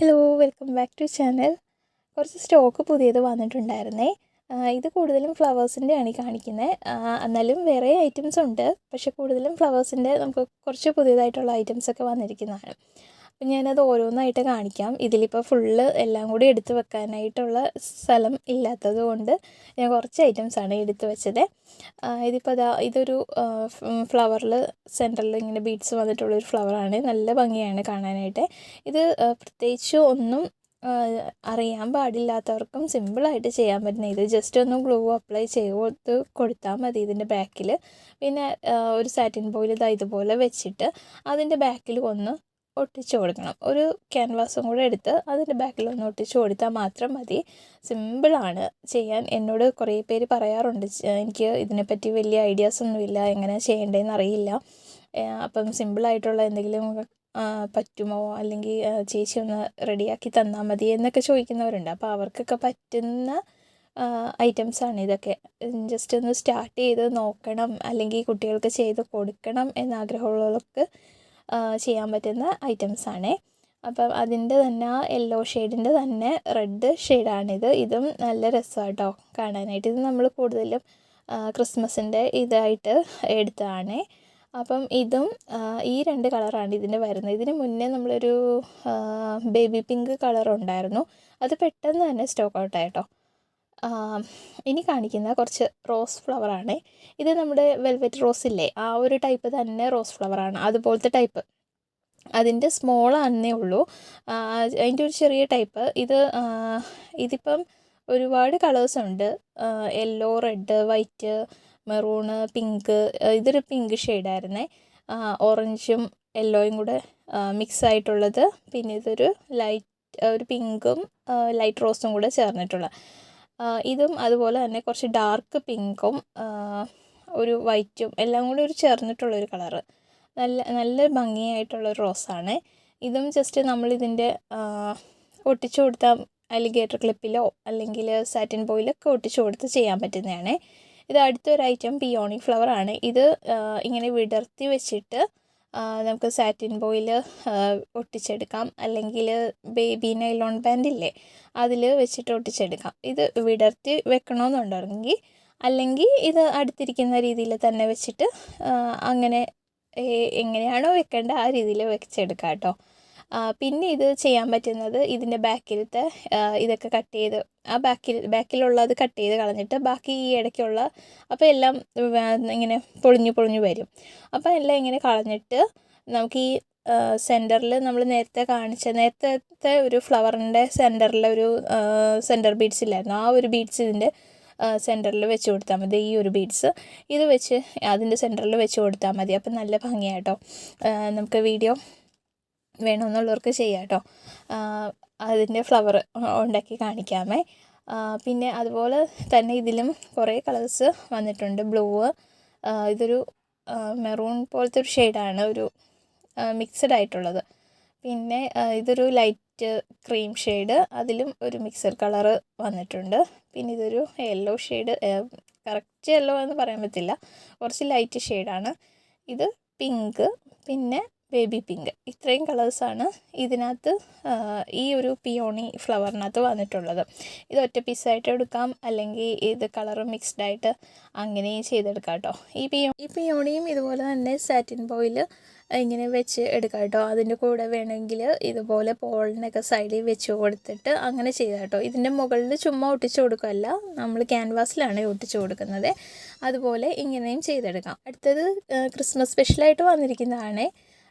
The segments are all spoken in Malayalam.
Hello welcome back to channel കുറച്ച് സ്റ്റോക്ക് പുതിയത് വന്നിട്ടുണ്ടായിരുന്നേ. ഇത് കൂടുതലും ഫ്ലവേഴ്സിന്റെയാണ് ഈ കാണിക്കുന്നത് എന്നാലും വേറെ ഐറ്റംസ് ഉണ്ട്. പക്ഷേ കൂടുതലും ഫ്ലവേഴ്സിന്റെ നമുക്ക് കുറച്ച് പുതിയതായിട്ടുള്ള ഐറ്റംസ് ഒക്കെ വന്നിരിക്കുന്നതാണ്. അപ്പം ഞാനത് ഓരോന്നായിട്ട് കാണിക്കാം. ഇതിലിപ്പോൾ ഫുള്ള് എല്ലാം കൂടി എടുത്തു വെക്കാനായിട്ടുള്ള സ്ഥലം ഇല്ലാത്തത് കൊണ്ട് ഞാൻ കുറച്ച് ഐറ്റംസാണ് എടുത്ത് വെച്ചത്. ഇതിപ്പോൾ അതാ ഇതൊരു ഫ്ലവറിൽ സെന്ററിൽ ഇങ്ങനെ ബീഡ്സ് വന്നിട്ടുള്ളൊരു ഫ്ലവറാണ് നല്ല ഭംഗിയാണ് കാണാനായിട്ട്. ഇത് പ്രത്യേകിച്ച് ഒന്നും അറിയാൻ പാടില്ലാത്തവർക്കും സിമ്പിളായിട്ട് ചെയ്യാൻ പറ്റുന്ന ഇത്. ജസ്റ്റ് ഒന്ന് ഗ്ലൂ അപ്ലൈ ചെയ്ത് കൊടുത്താൽ മതി ഇതിന്റെ ബാക്കിൽ പിന്നെ ഒരു സാറ്റിൻ ബോയിൽ ഇതാ ഇതുപോലെ വെച്ചിട്ട് അതിന്റെ ബാക്കിൽ ഒന്ന് ഒട്ടിച്ചു കൊടുക്കണം. ഒരു ക്യാൻവാസും കൂടെ എടുത്ത് അതിന്റെ ബാക്കിൽ ഒന്ന് ഒട്ടിച്ചു കൊടുത്താൽ മാത്രം മതി. സിമ്പിളാണ് ചെയ്യാൻ എന്നോട് കുറേ പേര് പറയാറുണ്ട്. എനിക്ക് ഇതിനെപ്പറ്റി വലിയ ഐഡിയാസ് ഒന്നുമില്ല എങ്ങനെ ചെയ്യേണ്ടതെന്ന് അറിയില്ല. അപ്പം സിമ്പിളായിട്ടുള്ള എന്തെങ്കിലും പറ്റുമോ? അല്ലെങ്കിൽ ചേച്ചി ഒന്ന് റെഡിയാക്കി തന്നാൽ മതി എന്നൊക്കെ ചോദിക്കുന്നവരുണ്ട്. അപ്പോൾ അവർക്കൊക്കെ പറ്റുന്ന ഐറ്റംസാണ് ഇതൊക്കെ. ജസ്റ്റ് ഒന്ന് സ്റ്റാർട്ട് ചെയ്ത് നോക്കണം. അല്ലെങ്കിൽ കുട്ടികൾക്ക് ചെയ്ത് കൊടുക്കണം എന്നാഗ്രഹമുള്ളവർക്ക് ചെയ്യാൻ പറ്റുന്ന ഐറ്റംസ് ഐറ്റംസാണേ അപ്പം അതിന്റെ തന്നെ ആ യെല്ലോ ഷെയ്ഡിന്റെ തന്നെ റെഡ് ഷെയ്ഡാണിത് ഇതും നല്ല രസമാണ് കേട്ടോ കാണാനായിട്ട്. ഇത് നമ്മൾ കൂടുതലും ക്രിസ്മസിന്റെ ഇതായിട്ട് എടുത്തതാണേ. അപ്പം ഇതും ഈ രണ്ട് കളറാണ് ഇതിന്റെ വരുന്നത്. ഇതിന് മുന്നേ നമ്മളൊരു ബേബി പിങ്ക് കളർ ഉണ്ടായിരുന്നു അത് പെട്ടെന്ന് തന്നെ സ്റ്റോക്ക് ഔട്ടായിട്ടോ ഇനി കാണിക്കുന്ന കുറച്ച് റോസ് ഫ്ലവറാണ് ഇത് നമ്മുടെ വെൽവെറ്റ് റോസ് ഇല്ലേ? ആ ഒരു ടൈപ്പ് തന്നെ റോസ് ഫ്ലവറാണ് അതുപോലത്തെ ടൈപ്പ്. അതിന്റെ സ്മോൾ ആണെന്നേ ഉള്ളൂ. അതിന്റെ ഒരു ചെറിയ ടൈപ്പ്. ഇത് ഇതിപ്പം ഒരുപാട് കളേഴ്സ് ഉണ്ട്. Yellow red white maroon pink ഇതൊരു പിങ്ക് ഷെയ്ഡായിരുന്നേ. ഓറഞ്ചും യെല്ലോയും കൂടെ മിക്സ് ആയിട്ടുള്ളത് പിന്നെ ഇതൊരു ലൈറ്റ് ഒരു പിങ്കും ലൈറ്റ് റോസും കൂടെ ചേർന്നിട്ടുള്ള ഇതും അതുപോലെ തന്നെ കുറച്ച് ഡാർക്ക് പിങ്കും ഒരു വൈറ്റും എല്ലാം കൂടി ഒരു ചേർന്നിട്ടുള്ളൊരു കളറ് നല്ല നല്ല ഭംഗിയായിട്ടുള്ള ഒരു റോസാണ് ഇതും ജസ്റ്റ് നമ്മളിതിന്റെ ഒട്ടിച്ചു കൊടുത്ത അലിഗേറ്റർ ക്ലിപ്പിലോ അല്ലെങ്കിൽ സാറ്റിൻ ബോയിലൊക്കെ ഒട്ടിച്ചു കൊടുത്ത് ചെയ്യാൻ പറ്റുന്നതാണ്. ഇത് അടുത്തൊരു ഐറ്റം പിയോണി ഫ്ലവർ ആണ്. ഇത് ഇങ്ങനെ വിടർത്തി വെച്ചിട്ട് നമുക്ക് സാറ്റിൻ ബോയിൽ ഒട്ടിച്ചെടുക്കാം. അല്ലെങ്കിൽ ബേബി നൈലോൺ ബാൻഡ് ഇല്ലേ അതിൽ വെച്ചിട്ട് ഒട്ടിച്ചെടുക്കാം. ഇത് വിടർത്തി വെക്കണമെന്നുണ്ടെങ്കിൽ അല്ലെങ്കിൽ ഇത് അടുത്തിരിക്കുന്ന രീതിയിൽ തന്നെ വെച്ചിട്ട് അങ്ങനെ എങ്ങനെയാണോ വെക്കേണ്ടത് ആ രീതിയിൽ വെച്ചെടുക്കാം കേട്ടോ. പിന്നെ ഇത് ചെയ്യാൻ പറ്റുന്നത് ഇതിന്റെ ബാക്കിലത്തെ ഇതൊക്കെ കട്ട് ചെയ്ത് ആ ബാക്കിൽ ബാക്കിലുള്ളത് കട്ട് ചെയ്ത് കളഞ്ഞിട്ട് ബാക്കി ഈ ഇടയ്ക്കുള്ള അപ്പോൾ എല്ലാം ഇങ്ങനെ പൊളിഞ്ഞു പൊളിഞ്ഞു വരും. അപ്പോൾ എല്ലാം ഇങ്ങനെ കളഞ്ഞിട്ട് നമുക്ക് ഈ സെന്ററിൽ നമ്മൾ നേരത്തെ കാണിച്ച നേരത്തെ ഒരു ഫ്ലവറിന്റെ സെന്ററിൽ ഒരു സെന്റർ ബീഡ്സ് ഇല്ലായിരുന്നു. ആ ഒരു ബീഡ്സ് ഇതിന്റെ സെന്ററിൽ വെച്ച് കൊടുത്താൽ മതി. ഈ ഒരു ബീഡ്സ് ഇത് വെച്ച് അതിന്റെ സെന്ററിൽ വെച്ച് കൊടുത്താൽ മതി. അപ്പം നല്ല ഭംഗിയാട്ടോ. നമുക്ക് വീഡിയോ വേണമെന്നുള്ളവർക്ക് ചെയ്യാം കേട്ടോ. അതിന്റെ ഫ്ലവർ ഉണ്ടാക്കി കാണിക്കാമേ. പിന്നെ അതുപോലെ തന്നെ ഇതിലും കുറേ കളേഴ്സ് വന്നിട്ടുണ്ട്. ബ്ലൂ ഇതൊരു മെറൂൺ പോലത്തെ ഒരു ഷെയ്ഡാണ് ഒരു മിക്സഡ് ആയിട്ടുള്ളത്. പിന്നെ ഇതൊരു ലൈറ്റ് ക്രീം ഷെയ്ഡ് അതിലും ഒരു മിക്സഡ് കളറ് വന്നിട്ടുണ്ട്. പിന്നെ ഇതൊരു യെല്ലോ ഷെയ്ഡ് കറക്റ്റ് യെല്ലോ എന്ന് പറയാൻ പറ്റില്ല. കുറച്ച് ലൈറ്റ് ഷെയ്ഡാണ് ഇത് പിങ്ക് പിന്നെ ബേബി പിങ്ക് ഇത്രയും കളേഴ്സാണ് ഇതിനകത്ത് ഈ ഒരു പിയോണി ഫ്ലവറിനകത്ത് വന്നിട്ടുള്ളത്. ഇത് ഒറ്റ പീസായിട്ട് എടുക്കാം അല്ലെങ്കിൽ ഇത് കളർ മിക്സ്ഡ് ആയിട്ട് അങ്ങനെയും ചെയ്തെടുക്കാം കേട്ടോ. ഈ പിയോ ഈ പിയോണിയും ഇതുപോലെ തന്നെ സാറ്റിൻ ബോയിൽ ഇങ്ങനെ വെച്ച് എടുക്കാം കേട്ടോ. അതിന്റെ കൂടെ വേണമെങ്കിൽ ഇതുപോലെ പോളിനൊക്കെ സൈഡിൽ വെച്ച് കൊടുത്തിട്ട് അങ്ങനെ ചെയ്താൽ കേട്ടോ. ഇതിന്റെ മുകളിൽ ചുമ്മാ ഒട്ടിച്ച് കൊടുക്കുകയല്ല നമ്മൾ ക്യാൻവാസിലാണ് ഒട്ടിച്ച് കൊടുക്കുന്നത്. അതുപോലെ ഇങ്ങനെയും ചെയ്തെടുക്കാം. അടുത്തത് ക്രിസ്മസ് സ്പെഷ്യലായിട്ട് വന്നിരിക്കുന്നതാണ്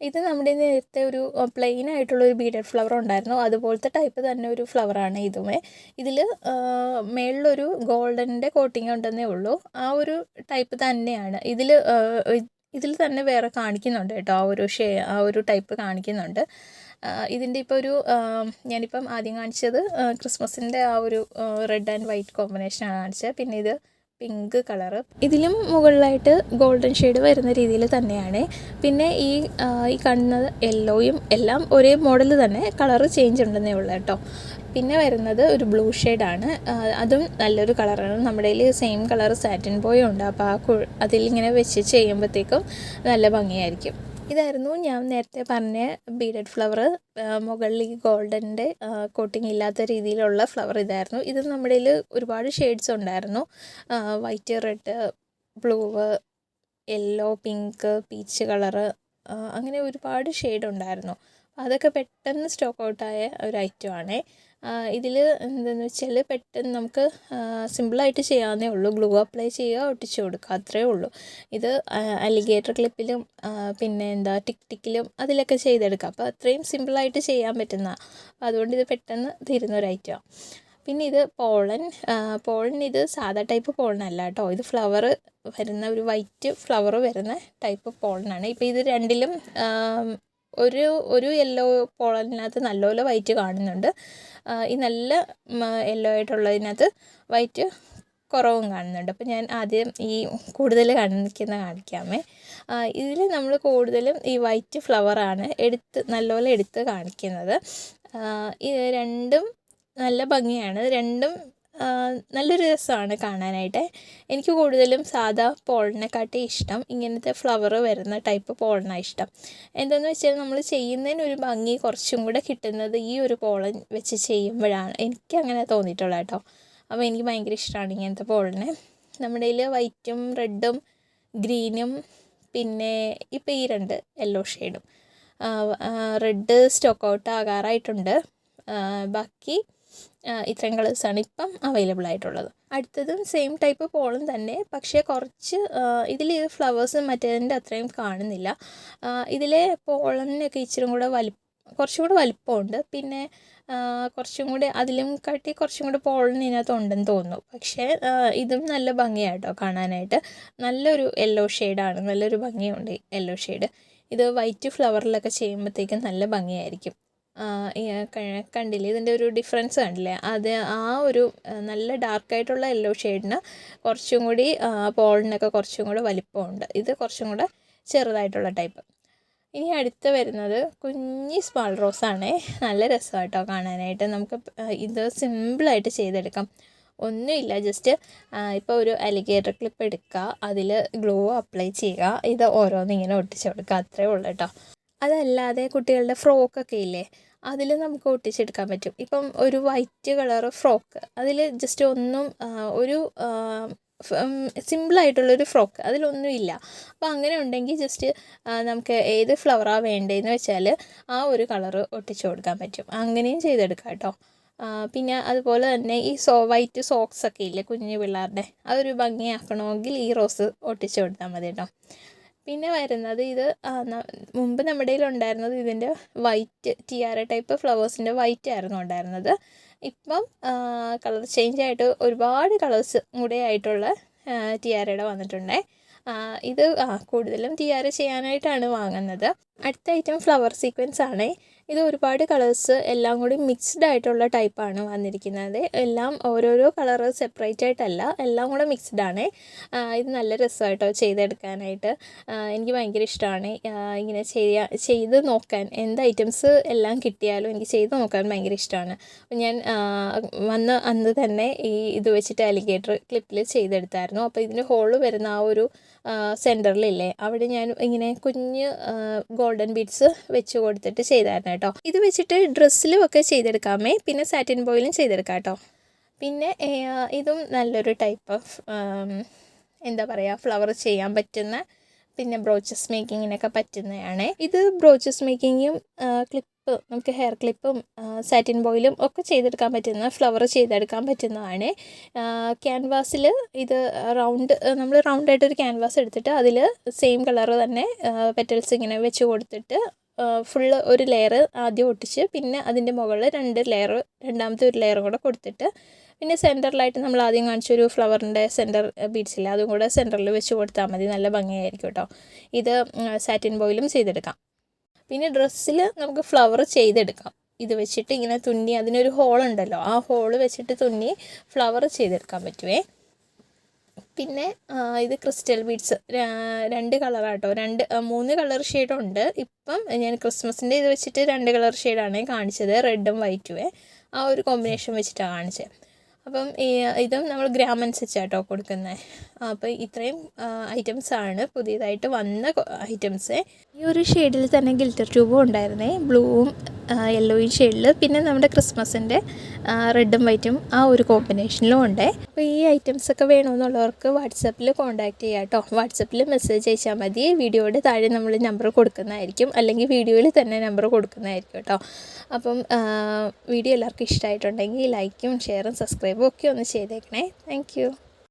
ഇത് നമ്മുടെ നേരത്തെ ഒരു പ്ലെയിൻ ആയിട്ടുള്ള ഒരു ബീഡഡ് ഫ്ലവർ ഉണ്ടായിരുന്നു. അതുപോലത്തെ ടൈപ്പ് തന്നെ ഒരു ഫ്ലവറാണ് ഇതുമേ. ഇതിൽ മേളിലൊരു ഗോൾഡന്റെ കോട്ടിങ് ഉണ്ടെന്നേ ഉള്ളൂ. ആ ഒരു ടൈപ്പ് തന്നെയാണ്. ഇതിൽ ഇതിൽ തന്നെ വേറെ കാണിക്കുന്നുണ്ട് കേട്ടോ. ആ ഒരു ഷേ ആ ഒരു ടൈപ്പ് കാണിക്കുന്നുണ്ട്. ഇതിന്റെ ഇപ്പോൾ ഒരു ഞാനിപ്പം ആദ്യം കാണിച്ചത് ക്രിസ്മസിന്റെ ആ ഒരു റെഡ് ആൻഡ് വൈറ്റ് കോമ്പിനേഷനാണ് കാണിച്ചത്. പിന്നെ ഇത് പിങ്ക് കളറ്. ഇതിലും മുകളിലായിട്ട് ഗോൾഡൻ ഷെയ്ഡ് വരുന്ന രീതിയിൽ തന്നെയാണ്. പിന്നെ ഈ ഈ കാണുന്നത് യെല്ലോയും എല്ലാം ഒരേ മോഡൽ തന്നെ കളറ് ചേഞ്ച് ഉണ്ടെന്നേ ഉള്ളൂ കേട്ടോ. പിന്നെ വരുന്നത് ഒരു ബ്ലൂ ഷെയ്ഡാണ്. അതും നല്ലൊരു കളറാണ്. നമ്മുടെ കയ്യിൽ സെയിം കളർ സാറ്റിൻ ബോയും ഉണ്ട്. അപ്പോൾ ആ അതിലിങ്ങനെ വെച്ച് ചെയ്യുമ്പോഴത്തേക്കും നല്ല ഭംഗിയായിരിക്കും. ഇതായിരുന്നു ഞാൻ നേരത്തെ പറഞ്ഞ ബീഡഡ് ഫ്ലവർ മുകളിൽ ഗോൾഡന്റെ കോട്ടിങ് ഇല്ലാത്ത രീതിയിലുള്ള ഫ്ലവർ ഇതായിരുന്നു. ഇത് നമ്മുടെ ഒരുപാട് ഷെയ്ഡ്സ് ഉണ്ടായിരുന്നു. White red blue yellow pink peach colour അങ്ങനെ ഒരുപാട് ഷെയ്ഡ് ഉണ്ടായിരുന്നു. അതൊക്കെ പെട്ടെന്ന് സ്റ്റോക്ക് ഔട്ടായ ഒരു ഐറ്റമാണ് ഇതിൽ എന്താണെന്ന് വെച്ചാൽ പെട്ടെന്ന് നമുക്ക് സിമ്പിളായിട്ട് ചെയ്യാവുന്നേ ഉള്ളൂ. ഗ്ലൂ അപ്ലൈ ചെയ്യുക ഒട്ടിച്ചു കൊടുക്കുക. അത്രയേ ഉള്ളൂ. ഇത് അലിഗേറ്റർ ക്ലിപ്പിലും പിന്നെ എന്താ ടിക് ടിക്കിലും അതിലൊക്കെ ചെയ്തെടുക്കാം അപ്പോൾ അത്രയും സിമ്പിളായിട്ട് ചെയ്യാൻ പറ്റുന്ന അതുകൊണ്ട് ഇത് പെട്ടെന്ന് തീരുന്ന ഒരു ഐറ്റമാണ് പിന്നെ ഇത് പോളൻ പോളൻ ഇത് സാധാ ടൈപ്പ് പോളൻ അല്ല കേട്ടോ. ഇത് ഫ്ലവർ വരുന്ന ഒരു വൈറ്റ് ഫ്ലവർ വരുന്ന ടൈപ്പ് പോളനാണ് ഇപ്പോൾ ഇത് രണ്ടിലും ഒരു ഒരു യെല്ലോ പോളലിനകത്ത് നല്ലപോലെ വൈറ്റ് കാണുന്നുണ്ട്. ഈ നല്ല യെല്ലോ ആയിട്ടുള്ളതിനകത്ത് വൈറ്റ് കുറവും കാണുന്നുണ്ട്. അപ്പോൾ ഞാൻ ആദ്യം ഈ കൂടുതൽ കാണിക്കുന്ന കാണിക്കാമേ. ഇതിൽ നമ്മൾ കൂടുതലും ഈ വൈറ്റ് ഫ്ലവറാണ് എടുത്ത് നല്ലപോലെ എടുത്ത് കാണിക്കുന്നത്. ഇത് രണ്ടും നല്ല ഭംഗിയാണ്. രണ്ടും നല്ലൊരു രസമാണ് കാണാനായിട്ട്. എനിക്ക് കൂടുതലും സാധാ പോളിനെക്കാട്ടി ഇഷ്ടം ഇങ്ങനത്തെ ഫ്ലവർ വരുന്ന ടൈപ്പ് പോളനാണ് ഇഷ്ടം. എന്താണെന്ന് വെച്ചാൽ നമ്മൾ ചെയ്യുന്നതിന് ഒരു ഭംഗി കുറച്ചും കൂടെ കിട്ടുന്നത് ഈ ഒരു പോളൻ വെച്ച് ചെയ്യുമ്പോഴാണ്. എനിക്ക് അങ്ങനെ തോന്നിയിട്ടുള്ളത് കേട്ടോ. അപ്പോൾ എനിക്ക് ഭയങ്കര ഇഷ്ടമാണ് ഇങ്ങനത്തെ പോളിനെ. നമ്മുടെ കയ്യിൽ വൈറ്റും റെഡും ഗ്രീനും പിന്നെ ഇപ്പോൾ ഈ രണ്ട് യെല്ലോ ഷെയ്ഡും റെഡ് സ്റ്റോക്ക് ഔട്ട് ആകാറായിട്ടുണ്ട്. ബാക്കി ഇത്രയും കളേഴ്സാണ് ഇപ്പം അവൈലബിൾ ആയിട്ടുള്ളത്. അടുത്തതും സെയിം ടൈപ്പ് പോളും തന്നെ. പക്ഷേ കുറച്ച് ഇതിൽ ഫ്ലവേഴ്സും മറ്റേതിന്റെ അത്രയും കാണുന്നില്ല. ഇതിലെ പോളനൊക്കെ ഇച്ചിരി കൂടെ വലിപ്പം കുറച്ചും കൂടെ വലിപ്പമുണ്ട്. പിന്നെ കുറച്ചും കൂടി അതിലും കാട്ടി കുറച്ചും കൂടി പോളൻ ഇതിനകത്ത് ഉണ്ടെന്ന് തോന്നുന്നു. പക്ഷേ ഇതും നല്ല ഭംഗിയായിട്ടോ കാണാനായിട്ട്. നല്ലൊരു യെല്ലോ ഷെയ്ഡാണ് നല്ലൊരു ഭംഗിയുണ്ട് യെല്ലോ ഷെയ്ഡ് ഇത് വൈറ്റ് ഫ്ലവറിലൊക്കെ ചെയ്യുമ്പോഴത്തേക്കും നല്ല ഭംഗിയായിരിക്കും. കണ്ടില്ലേ? ഇതിന്റെ ഒരു ഡിഫറൻസ് കണ്ടില്ലേ? അത് ആ ഒരു നല്ല ഡാർക്കായിട്ടുള്ള യെല്ലോ ഷെയ്ഡിന് കുറച്ചും കൂടി പോളിനൊക്കെ കുറച്ചും കൂടി വലിപ്പമുണ്ട്. ഇത് കുറച്ചും കൂടെ ചെറുതായിട്ടുള്ള ടൈപ്പ് ഇനി അടുത്ത് വരുന്നത് കുഞ്ഞി സ്മാൾ റോസാണേ നല്ല രസമാണ് കേട്ടോ കാണാനായിട്ട്. നമുക്ക് ഇത് സിമ്പിളായിട്ട് ചെയ്തെടുക്കാം. ഒന്നുമില്ല. ജസ്റ്റ് ഇപ്പോൾ ഒരു അലിഗേറ്റർ ക്ലിപ്പ് എടുക്കുക. അതിൽ ഗ്ലൂ അപ്ലൈ ചെയ്യുക. ഇത് ഓരോന്നിങ്ങനെ ഒട്ടിച്ച് കൊടുക്കുക. അത്രേ ഉള്ളൂ കേട്ടോ. അതല്ലാതെ കുട്ടികളുടെ ഫ്രോക്കൊക്കെ ഇല്ലേ? അതിൽ നമുക്ക് ഒട്ടിച്ചെടുക്കാൻ പറ്റും. ഇപ്പം ഒരു വൈറ്റ് കളർ ഫ്രോക്ക് അതിൽ ജസ്റ്റ് ഒന്നും ഒരു സിമ്പിളായിട്ടുള്ളൊരു ഫ്രോക്ക് അതിലൊന്നുമില്ല അപ്പോൾ അങ്ങനെ ഉണ്ടെങ്കിൽ ജസ്റ്റ് നമുക്ക് ഏത് ഫ്ലവറാണ് വേണ്ടതെന്ന് വെച്ചാൽ ആ ഒരു കളർ ഒട്ടിച്ചു കൊടുക്കാൻ പറ്റും. അങ്ങനെയും ചെയ്തെടുക്കാം കേട്ടോ. പിന്നെ അതുപോലെ തന്നെ ഈ സോ വൈറ്റ് സോക്സ് ഒക്കെ ഇല്ലേ കുഞ്ഞു പിള്ളേരുടെ? അതൊരു ഭംഗിയാക്കണമെങ്കിൽ ഈ റോസ് ഒട്ടിച്ചു കൊടുത്താൽ മതി കേട്ടോ. പിന്നെ വരുന്നത് ഇത് മുമ്പ് നമ്മുടെ കയ്യിൽ ഉണ്ടായിരുന്നത് ഇതിന്റെ വൈറ്റ് ടിയാര ടൈപ്പ് ഫ്ലവേഴ്സിന്റെ വൈറ്റ് ആയിരുന്നു ഉണ്ടായിരുന്നത്. ഇപ്പം കളർ ചേഞ്ച് ആയിട്ട് ഒരുപാട് കളേഴ്സ് കൂടെ ആയിട്ടുള്ള ടിയാരയുടെ വന്നിട്ടുണ്ട്. ഇത് കൂടുതലും ടിയാര ചെയ്യാനായിട്ടാണ് വാങ്ങുന്നത്. അടുത്ത ഐറ്റം ഫ്ലവർ സീക്വൻസ് ആണ്. ഇത് ഒരുപാട് കളേഴ്സ് എല്ലാം കൂടി മിക്സ്ഡ് ആയിട്ടുള്ള ടൈപ്പാണ് വന്നിരിക്കുന്നത്. എല്ലാം ഓരോരോ കളർ സെപ്പറേറ്റ് ആയിട്ടല്ല എല്ലാം കൂടെ മിക്സ്ഡ് ആണ്. ഇത് നല്ല രസമായിട്ടോ ചെയ്തെടുക്കാനായിട്ട്. എനിക്ക് ഭയങ്കര ഇഷ്ടമാണ് ഇങ്ങനെ ചെയ്യാ ചെയ്ത് നോക്കാൻ എന്ത് ഐറ്റംസ് എല്ലാം കിട്ടിയാലും എനിക്ക് ചെയ്ത് നോക്കാൻ ഭയങ്കര ഇഷ്ടമാണ് അപ്പം ഞാൻ വന്ന് അന്ന് തന്നെ ഈ ഇത് വെച്ചിട്ട് അലിഗേറ്റർ ക്ലിപ്പിൽ ചെയ്തെടുത്തായിരുന്നു. അപ്പോൾ ഇതിന് ഹോൾ വരുന്ന ആ ഒരു സെന്ററിലില്ലേ അവിടെ ഞാൻ ഇങ്ങനെ കുഞ്ഞ് ഗോൾഡൻ ബീഡ്സ് വെച്ച് കൊടുത്തിട്ട് ചെയ്തായിരുന്നു കേട്ടോ ഇത് വെച്ചിട്ട് ഡ്രസ്സിലും ഒക്കെ ചെയ്തെടുക്കാമേ. പിന്നെ സാറ്റിൻ ബോയിലും ചെയ്തെടുക്കാം കേട്ടോ പിന്നെ ഇതും നല്ലൊരു ടൈപ്പ് ഓഫ് എന്താ പറയുക ഫ്ലവർ ചെയ്യാൻ പറ്റുന്ന പിന്നെ ബ്രോച്ചസ് മേക്കിങ്ങിനൊക്കെ പറ്റുന്നതാണ് ഇത് ബ്രോച്ചസ് മേക്കിങ്ങും ക്ലിപ്പ് നമുക്ക് ഹെയർ ക്ലിപ്പും സാറ്റിൻ ബോയിലും ഒക്കെ ചെയ്തെടുക്കാൻ പറ്റുന്ന ഫ്ലവർ ചെയ്തെടുക്കാൻ പറ്റുന്നതാണ്. ക്യാൻവാസിൽ ഇത് റൗണ്ട് നമ്മൾ റൗണ്ടായിട്ടൊരു ക്യാൻവാസ് എടുത്തിട്ട് അതിൽ സെയിം കളർ തന്നെ പെറ്റൽസ് ഇങ്ങനെ വെച്ച് കൊടുത്തിട്ട് ഫുള്ള് ഒരു ലെയർ ആദ്യം ഒട്ടിച്ച് പിന്നെ അതിന്റെ മുകളിൽ രണ്ട് ലെയർ രണ്ടാമത്തെ ഒരു ലെയർ കൂടെ കൊടുത്തിട്ട് പിന്നെ സെന്ററിലായിട്ട് നമ്മൾ ആദ്യം കാണിച്ചൊരു ഫ്ലവറിന്റെ സെന്റർ ബീഡ്സ് ഇല്ല അതും കൂടെ സെന്ററിൽ വെച്ച് കൊടുത്താൽ മതി. നല്ല ഭംഗിയായിരിക്കും കേട്ടോ. ഇത് സാറ്റിൻ ബോയിലും ചെയ്തെടുക്കാം. പിന്നെ ഡ്രസ്സിൽ നമുക്ക് ഫ്ലവർ ചെയ്തെടുക്കാം. ഇത് വെച്ചിട്ട് ഇങ്ങനെ തുന്നി അതിനൊരു ഹോൾ ഉണ്ടല്ലോ ആ ഹോൾ വെച്ചിട്ട് തുന്നി ഫ്ലവർ ചെയ്തെടുക്കാൻ പറ്റുമേ പിന്നെ ഇത് ക്രിസ്റ്റൽ ബീഡ്സ്. രണ്ട് കളറാട്ടോ. രണ്ട് മൂന്ന് കളർ ഷെയ്ഡുണ്ട്. ഇപ്പം ഞാൻ ക്രിസ്മസിന്റെ ഇത് വെച്ചിട്ട് രണ്ട് കളർ ഷെയ്ഡാണ് കാണിച്ചത്. റെഡും വൈറ്റുമേ ആ ഒരു കോമ്പിനേഷൻ വെച്ചിട്ടാണ് കാണിച്ചത്. അപ്പം ഇതും നമ്മൾ ഗ്രാം അനുസരിച്ചാട്ടോ കൊടുക്കുന്നത് അപ്പോൾ ഇത്രയും ഐറ്റംസ് ആണ് പുതിയതായിട്ട് വന്ന ഐറ്റംസ്. ഈ ഒരു ഷെയ്ഡിൽ തന്നെ ഗിൽറ്റർ ട്യൂബും ഉണ്ടായിരുന്നേ. ബ്ലൂവും യെല്ലോയും ഷെയ്ഡിൽ പിന്നെ നമ്മുടെ ക്രിസ്മസിന്റെ റെഡും വൈറ്റും ആ ഒരു കോമ്പിനേഷനിലും ഉണ്ട്. അപ്പോൾ ഈ ഐറ്റംസ് ഒക്കെ വേണമെന്നുള്ളവർക്ക് വാട്സപ്പിൽ കോൺടാക്ട് ചെയ്യാം കേട്ടോ വാട്സപ്പിൽ മെസ്സേജ് അയച്ചാൽ മതി. വീഡിയോയുടെ താഴെ നമ്മൾ നമ്പർ കൊടുക്കുന്നതായിരിക്കും. അല്ലെങ്കിൽ വീഡിയോയിൽ തന്നെ നമ്പർ കൊടുക്കുന്നതായിരിക്കും കേട്ടോ. അപ്പം വീഡിയോ എല്ലാവർക്കും ഇഷ്ടമായിട്ടുണ്ടെങ്കിൽ ലൈക്കും ഷെയറും സബ്സ്ക്രൈബും ഒക്കെ ഒന്ന് ചെയ്തേക്കണേ. താങ്ക്